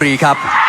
ฟรีครับ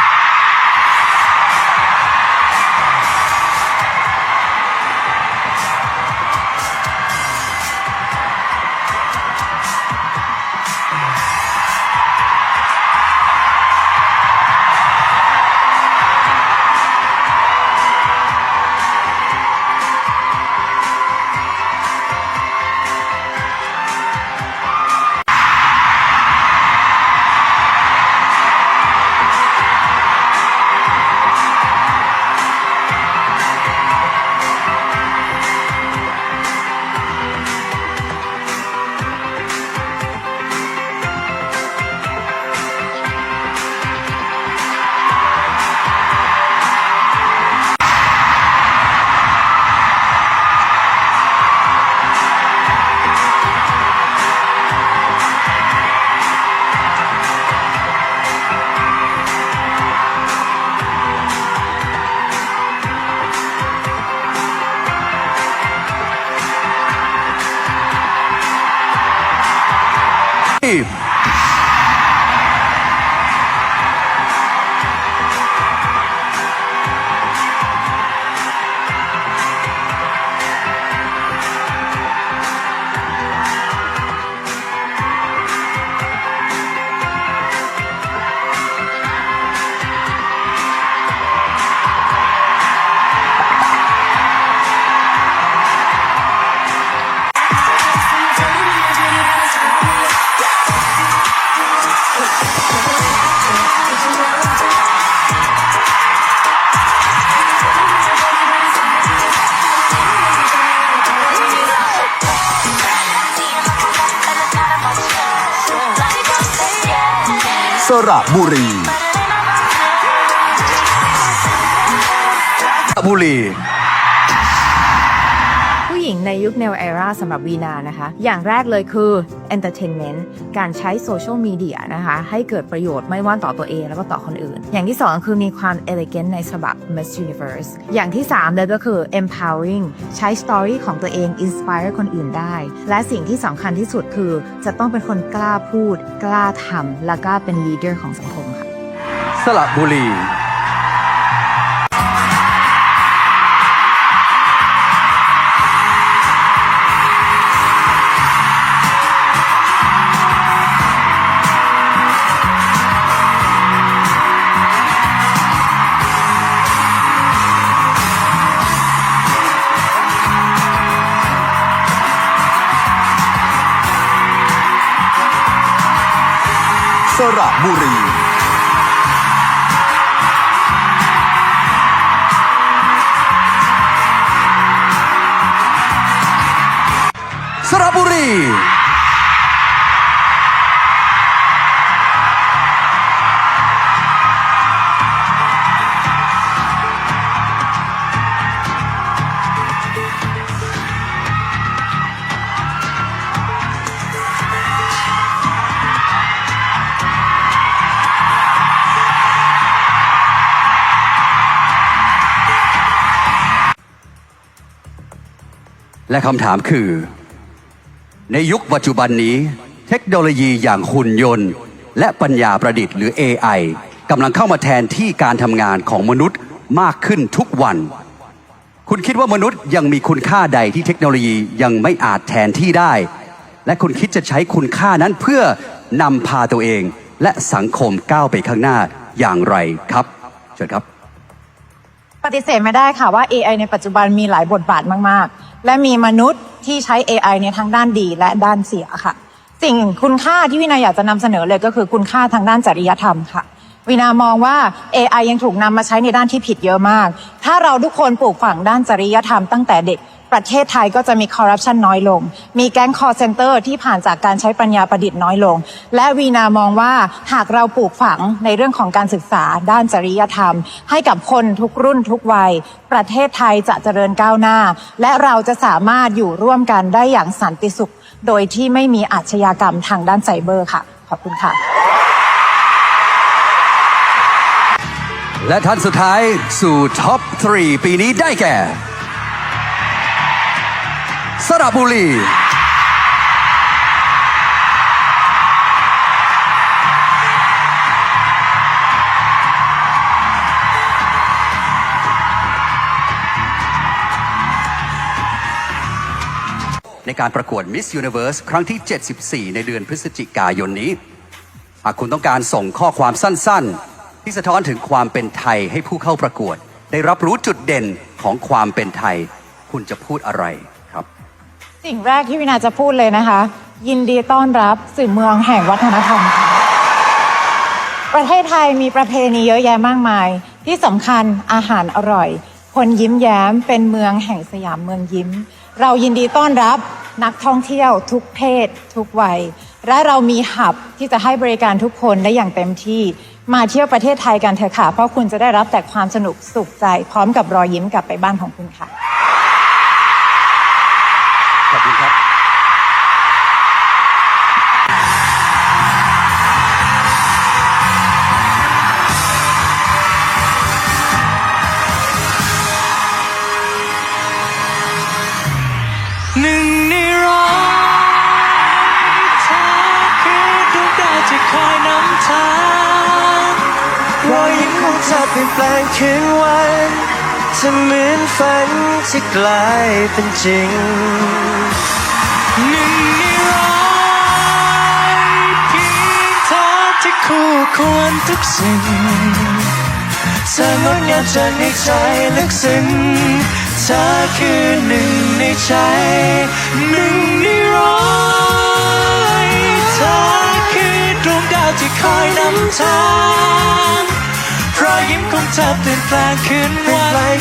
ส ระบุรีระบุรีผู้หญิงในยุค Neo Era สำหรับวีนานะคะ อย่างแรกเลยคือ Entertainment การใช้โซเชียลมีเดียนะคะ ให้เกิดประโยชน์ไม่ว่าต่อตัวเองแล้วก็ต่อคนอื่น อย่างที่ 2 คือมีความ elegant ในฉบับ Miss Universe อย่างที่ 3 เลยก็คือ empowering ใช้ story ของตัวเอง inspire คนอื่นได้ และสิ่งที่สำคัญที่สุดคือ จะต้องเป็นคนกล้าพูด กล้าทำและก็เป็น leader ของสังคมค่ะสระบุรี ระบุรี สระบุรี และคำถามคือ ในยุคปัจจุบันนี้ เทคโนโลยีอย่างหุ่นยนต์ และปัญญาประดิษฐ์หรือ AI กำลังเข้ามาแทนที่การทำงานของมนุษย์มากขึ้นทุกวัน คุณคิดว่ามนุษย์ยังมีคุณค่าใดที่เทคโนโลยียังไม่อาจแทนที่ได้ และคุณคิดจะใช้คุณค่านั้นเพื่อนำพาตัวเองและสังคมก้าวไปข้างหน้าอย่างไรครับเชิญครับ ปฏิเสธไม่ได้ค่ะว่า AI ในปัจจุบันมีหลายบทบาทมาก ๆ และมีมนุษย์ที่ใช้ AI ในทั้งด้านดีและด้านเสียค่ะ สิ่งคุณค่าที่วินาอยากจะนำเสนอเลยก็คือคุณค่าทางด้านจริยธรรมค่ะ วินามองว่า AI ยังถูกนำมาใช้ในด้านที่ผิดเยอะมาก ถ้าเราทุกคนปลูกฝังด้านจริยธรรมตั้งแต่เด็ก ประเทศไทยก็จะมีคอร์รัปชันน้อยลง มีแก๊งคอร์เซนเตอร์ที่ผ่านจากการใช้ปัญญาประดิษฐ์น้อยลง และวีนามองว่าหากเราปลูกฝังในเรื่องของการศึกษาด้านจริยธรรม ให้กับคนทุกรุ่นทุกวัย ประเทศไทยจะเจริญก้าวหน้า และเราจะสามารถอยู่ร่วมกันได้อย่างสันติสุข โดยที่ไม่มีอาชญากรรมทางด้านไซเบอร์ค่ะ ขอบคุณค่ะ และท่านสุดท้ายสู่ท็อป 3 ปีนี้ได้แก่ สระบุรี ในการประกวด Miss Universe ครั้งที่ 74 ในเดือนพฤศจิกายนนี้ หากคุณต้องการส่งข้อความสั้นๆ ที่สะท้อนถึงความเป็นไทยให้ผู้เข้าประกวด ได้รับรู้จุดเด่นของความเป็นไทย คุณจะพูดอะไร สิ่งแรกที่วินาจะพูดเลยนะคะ ยินดีต้อนรับสื่อเมืองแห่งวัฒนธรรม ประเทศไทยมีประเพณีเยอะแยะมากมาย ที่สำคัญอาหารอร่อย คนยิ้มแย้มเป็นเมืองแห่งสยามเมืองยิ้ม เรายินดีต้อนรับนักท่องเที่ยวทุกเพศ ทุกวัย และเรามีหับที่จะให้บริการทุกคนได้อย่างเต็มที่ มาเที่ยวประเทศไทยกันเถอะค่ะ เพราะคุณจะได้รับแต่ความสนุกสุขใจ พร้อมกับรอยยิ้มกลับไปบ้านของคุณค่ะ ขอบคุณครับหนึ่งในร้อยเธอคือดวงดาวที่คอยนำทางรอยยิ้มของเธอเปลี่ยนแปลงคืนวันจะเหมือนฝันที่กลายเป็นจริง หนึ่งในร้อยเพียงเธอที่คู่ควรทุกสิ่งเธองดงามจากในใจลึกซึ้งเธอคือหนึ่งในใจหนึ่งในร้อยเธอคือดวงดาวที่คอยนำทางรอยยิ้มของเธอเปลี่ยนแปลงคืนวัน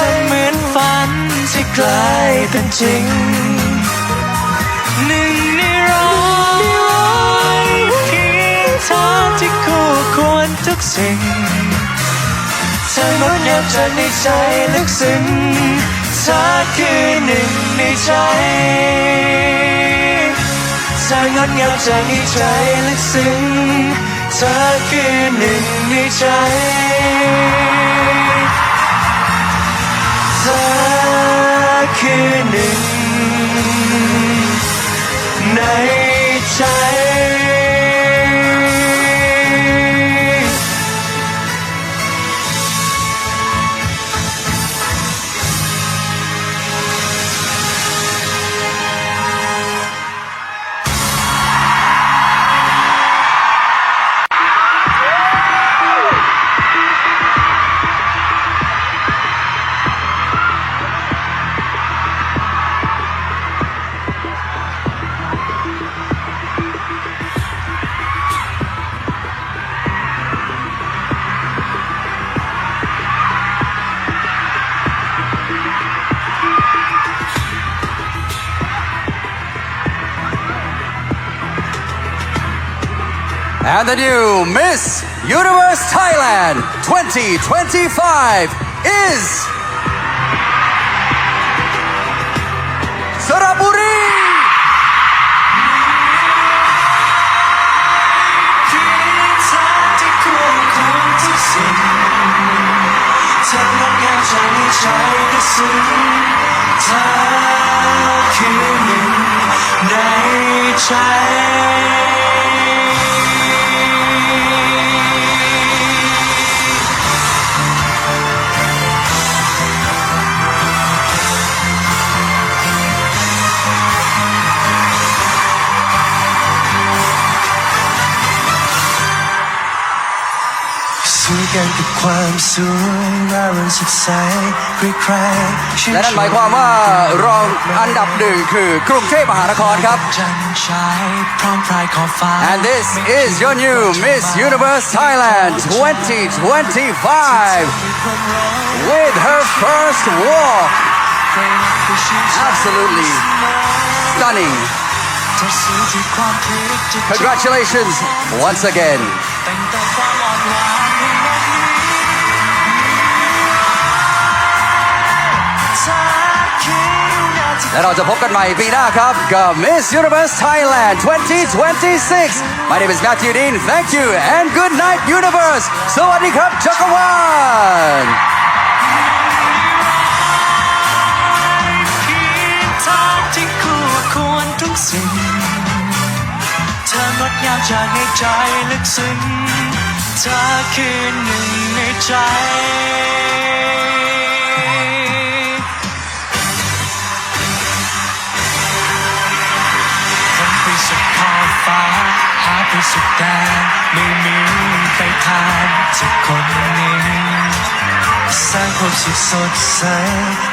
จะเหมือนฝันที่กลายเป็นจริง วรทุกสิ่งเธองดงามจากในใจลึกซึ้งเธอคือหนึ่งในใจเธองดงามจากในใจลึกซึ้งเธอคือหนึ่งในใจเธอคือหนึ่ง And the new Miss Universe Thailand 2025 is Saraburi! กสิ่งเธองดงามจากในใจลึกซึ้งเธอคือหนึ่งในใจสวยกันกับความสวยร่าเริงสดใสใครๆชื่และนั่นหมายความว่ารองอันดับหนึ่งคือกรุงเทพมหานครครับ จันชายพร้อมพรายขอบฟ้า And this is your new Miss Universe Thailand 2025 with her first walk. Absolutely stunning. Congratulations once again. และเราจะพบกันใหม่ปีหน้าครับกับ Miss Universe Thailand 2026 My name is Matthew Dean Thank you and good night Universe สวัสดีครับจักรวาลเพียงทางที่คู่ควรทุกสิ่ง เธองดงามจากในใจลึกซึ้งเธอคือหนึ่งในใจ ประสบการณ์ไม่มีใครทานจากคนนี้ สร้างความสุขสดใส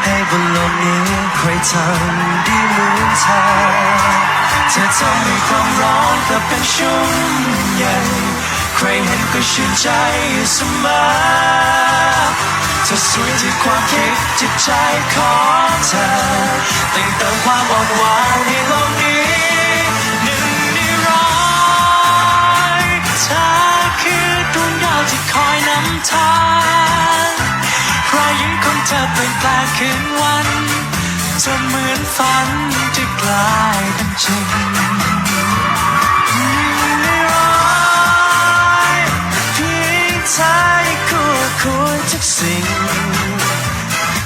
ให้บนโลกนี้ใครทำได้เหมือนเธอเธอทำให้ความร้อนกลับเป็นชุ่มเย็นใครเห็นก็ชื่นใจอยู่เสมอเธอสวยที่ความคิดจิตใจของเธอแต่งเติมความอ่อนหวานในโลกนี้ ทางรอยยิ้มของเธอเปลี่ยนแปลงคืนวันจนเหมือนฝันจะกลายเป็นจริงไม่ร้อยเพียงเธอยังคู่ควรทุกสิ่ง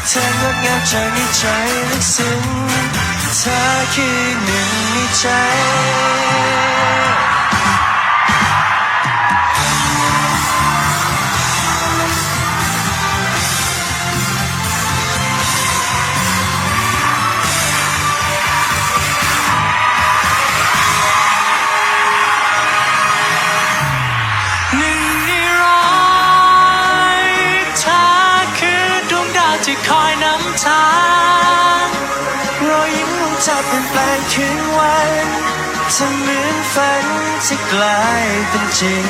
เธองดงามจากในใจลึกซึ้งเธอคือหนึ่งในใจ แปลงคืนวันเธอเหมือนฝันที่กลายเป็นจริง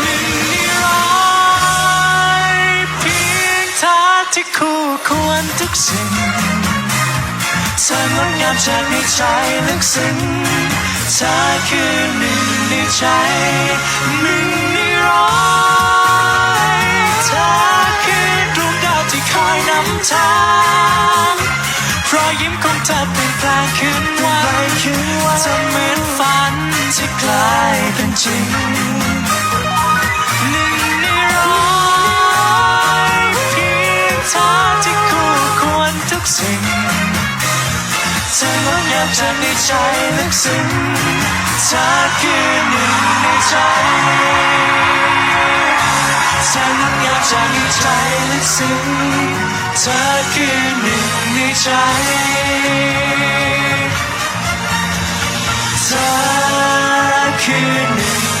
หนึ่งในร้อยเพียงเธอที่คู่ควรทุกสิ่งเธองดงามจากในใจลึกซึ้งเธอคือหนึ่งในใจหนึ่งในร้อยเธอคือดวงดาวที่คอยนำทาง รอยยิ้มของเธอเปลี่ยนแปลงคืนวันเธอเหมือนฝันที่กลายเป็นจริงหนึ่งในร้อยเพียงเธอที่คู่ควรทุกสิ่งเธองดงามจากในใจลึกซึ้งเธอคือหนึ่งในใจเธองดงามจากในใจลึกซึ้ง เธอคือหนึ่งในใจเธอคือหนึ่ง